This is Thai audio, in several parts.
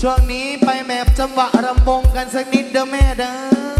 ช่วงนี้ไปแมบจังหวะรำวงกันสักนิดเด้อแม่เด้อ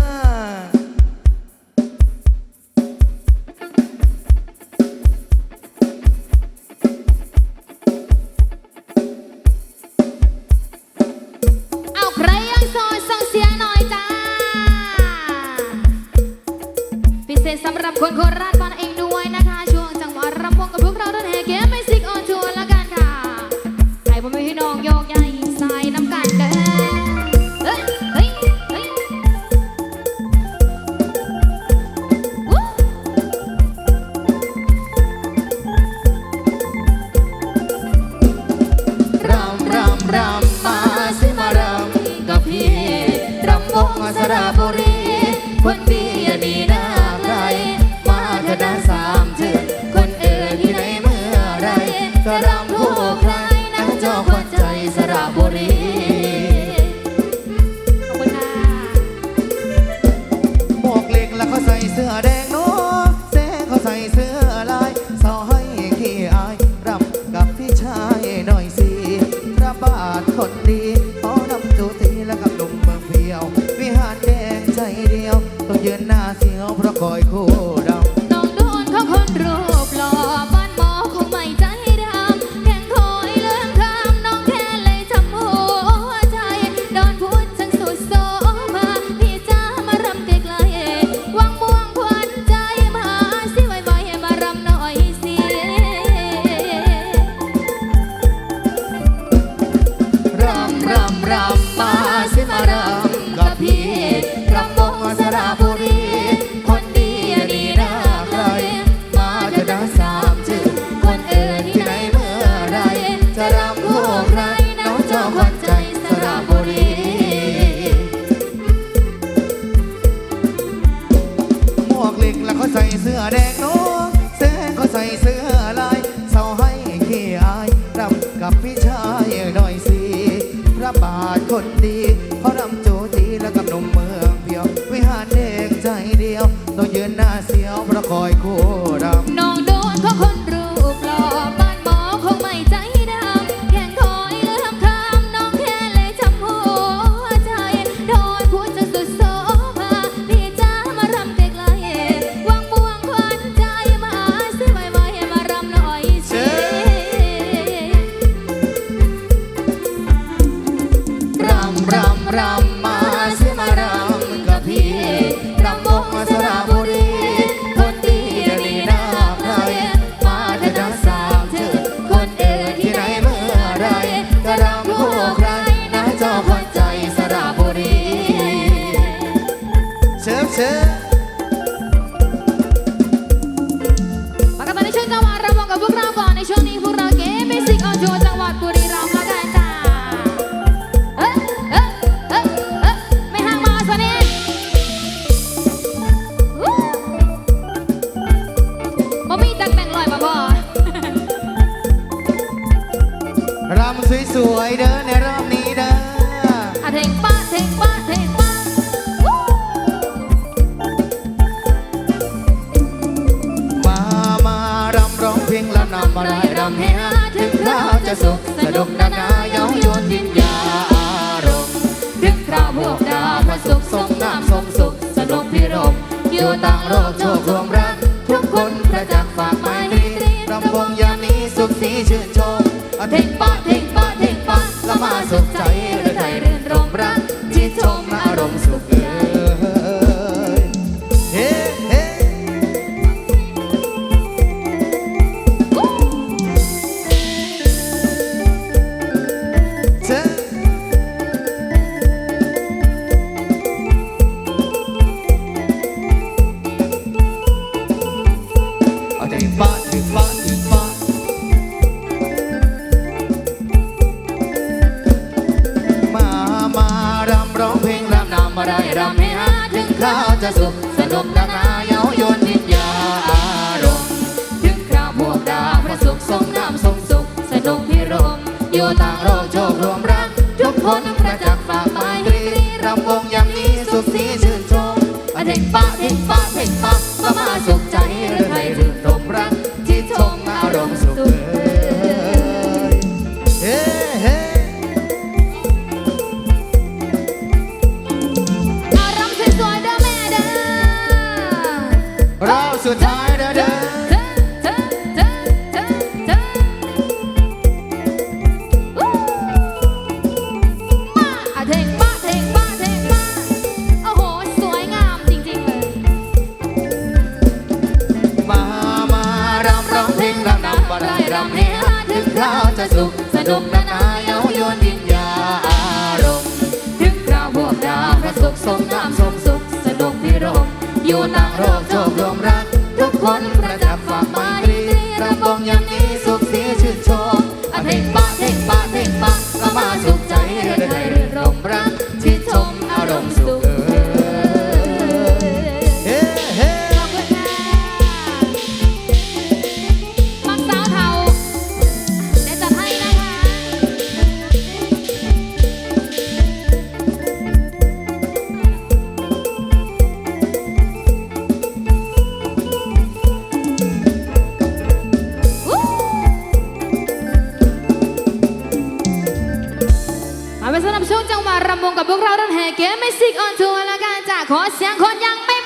สระบุรีคนดีอย่าดีหน้าใครมาคณะสามเชือคนอื่นที่ไหนเมื่อไรก็รำคู่ใครนะเจ้าคนใจสระบุรีขอบคุณค่ะหมวกเหล็กแล้วเขาใส่เสื้อแดงโน้เซ่เขาใส่เสื้อลายสาวให้ขี้อายรำกับพี่ชายหน่อยสิพระบาทคนดี น้องเจ้าคนใจสระบุรีหมวกเหล็กแล้วเขาใส่เสื้อแดงน้เสื้อเขาใส่เสื้อลายเศร้าให้ขี้อายรำกับพี่ชายหน่อยสิพระบาทคนดีเขารำโจจีแล้วกับหนุ่มเมืองเพียว วิหารเด็กใจเดียว ต้องยืนหน้าเสียวเพราะคอยคู่ วยเด้อในรอบนี้เด้ออะเทงป้าเทงป้าเทงป้าวู้มามารำร้องเพลงล้วนำมาได้รำเฮฮาถึงเราจะสุขสนุกนานาเย้ายวนวิญญาอารมณ์ถึงคราวพวกดาพระสุขสมน้ำสมสุขสนุกพิรมอยู่ต่างโล สุขใจ สุขสนุกนานาเย้ายวนวิญญาอารมณ์ถึงคราวพวกดาพระสุขทรงน้ำสมสุขสนุกพิรมอยู่ต่างโลกโชครวมรักทุกคนประจักษ์ฝากไม้ตรีรำวงยา สุขสนุกนานาเย้ายวนวิญญาอารมณ์ถึงคราวพวกดาวพระสุขสมน้ำสมสุขสนุกพิรมอยู่นางโรคโชครมรัก ทุกคนประจับฝากมาตรีรำวงยางนี้สุขสีชื่นชม จังหวะรำวงกับพวกเราดันแห่เกมไม่ซิกออนทัวร์แล้วกันจ้ะขอเสียงคนยังไม่